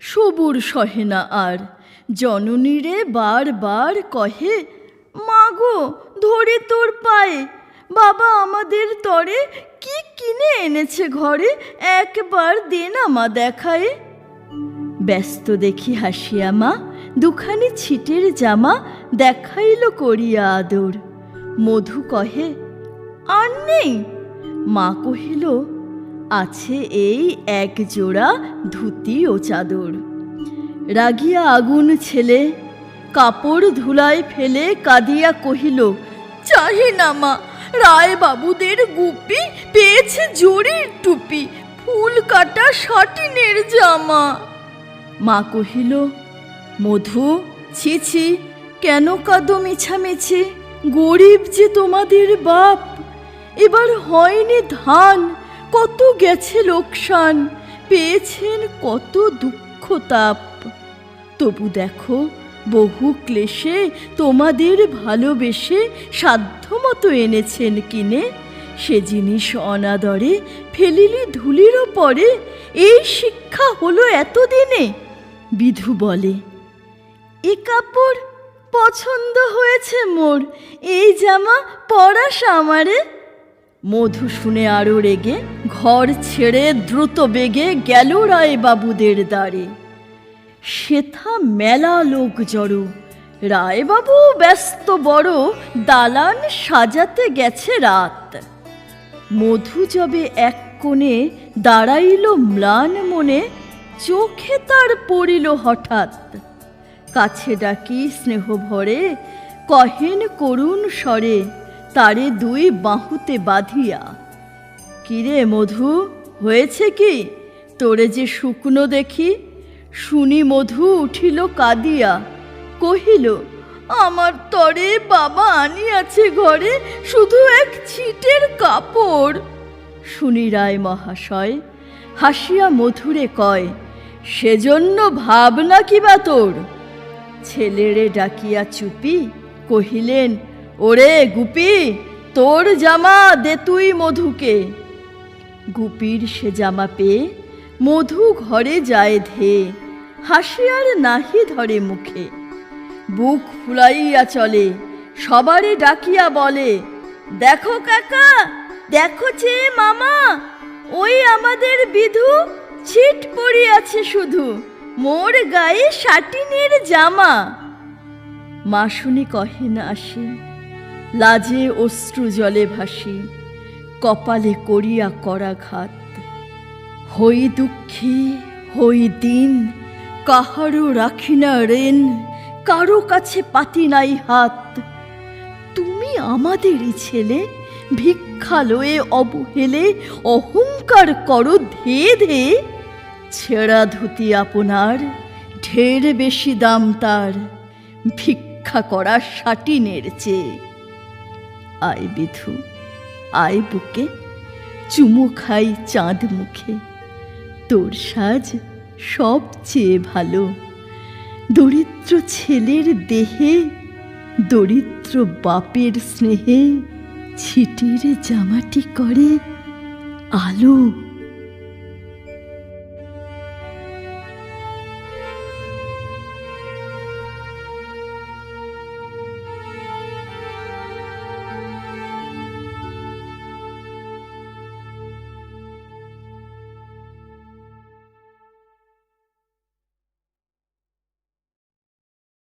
সবুর সহে না আর। জননীরে বারবার কহে মাগো ধরে তোর পায়ে। বাবা আমাদের তরে কি কিনে এনেছে ঘরে? একবার দে না মা দেখায়। ব্যস্ত দেখি হাসিয়া মা, দুখানি ছিটের জামা দেখাইল করিয়া আদর। মধু কহে, আর নেই? মা কহিল আছে এই এক জোড়া ধুতি ও চাদর। রাগিয়া আগুন ছেলে, কাপড় ধুলায় ফেলে কাঁদিয়া কহিল, চাহি না মা রায় বাবুদের গুপি পেয়েছে জরির টুপি, ফুল কাটা শাটিনের জামা। মা কহিল, মধু, ছি ছি, কেন কাঁদো মিছামিছি? গরিব যে তোমাদের বাপ, এবার হয়নি ধান কত গেছে লোকসান, পেয়েছেন কত দুঃখ তাপ। তবু দেখো, বহু ক্লেশে তোমাদের ভালোবেসে সাধ্যমতো এনেছেন কিনে, সে জিনিস অনাদরে ফেলিলি ধুলিরও পরে, এই শিক্ষা হলো এতদিনে, বিধু বলে। এ কাপড় পছন্দ হয়েছে মোর, এই জামা পরাস আমারে? মধু শুনে আরও রেগে, ঘর ছেড়ে দ্রুত বেগে গেল রায় বাবুদের দ্বারে। সেথা মেলা লোক জড়ো, রায়বাবু ব্যস্ত বড়, দালান সাজাতে গেছে রাত। মধু যবে এক কোণে দাঁড়াইল ম্লান মনে, চোখে তার পড়িল হঠাৎ। কাছে ডাকি স্নেহ ভরে, কহেন করুণ স্বরে তারে দুই বাহুতে বাঁধিয়া, কিরে মধু, হয়েছে কি? তোরে যে শুকনো দেখি, শুনি মধু উঠিল কাঁদিয়া, কহিল, আমার তরে বাবা আনিয়াছে ঘরে শুধু এক ছিটের কাপড়। শুনি রায় মহাশয়, হাসিয়া মধুরে কয়, সেজন্য ভাবনা কি বা তোর? ছেলেরে ডাকিয়া চুপি, কহিলেন ওরে গুপি, তোর জামা দে তুই মধুকে। গুপির সে জামা পেয়ে মধু ঘরে যায় ধে হাসিয়ার নাহি ধরে মুখে। বুক ফুলাইয়া চলে, সবারে ডাকিয়া বলে, দেখো কাকা, দেখো চে মামা, ওই আমাদের বিধু ছিট পড়িয়াছে শুধু, মোর গায়ে শাটিনের জামা। মা শুনি কহে না আসি লাজে অশ্রু জলে ভাসি, কপালে করিয়া করাঘাত। হই দুঃখী, হই দিন, কাহারও রাখি না রেন কারও কাছে পাতি নাই হাত। তুমি আমাদেরই ছেলে, ভিক্ষা লয়ে অবহেলে, অহংকার করো ধে ধে ছেঁড়া ধুতি আপনার, ঢের বেশি দাম তার, ভিক্ষা করা সাটিনের চেয়ে। আয় বিধু, আয় বুকে, চুমু খাই চাঁদ মুখে। তোর সাজ সবচেয়ে ভালো, দরিদ্র ছেলের দেহে, দরিদ্র বাপের স্নেহে ছিটির জামাটি করে আলো।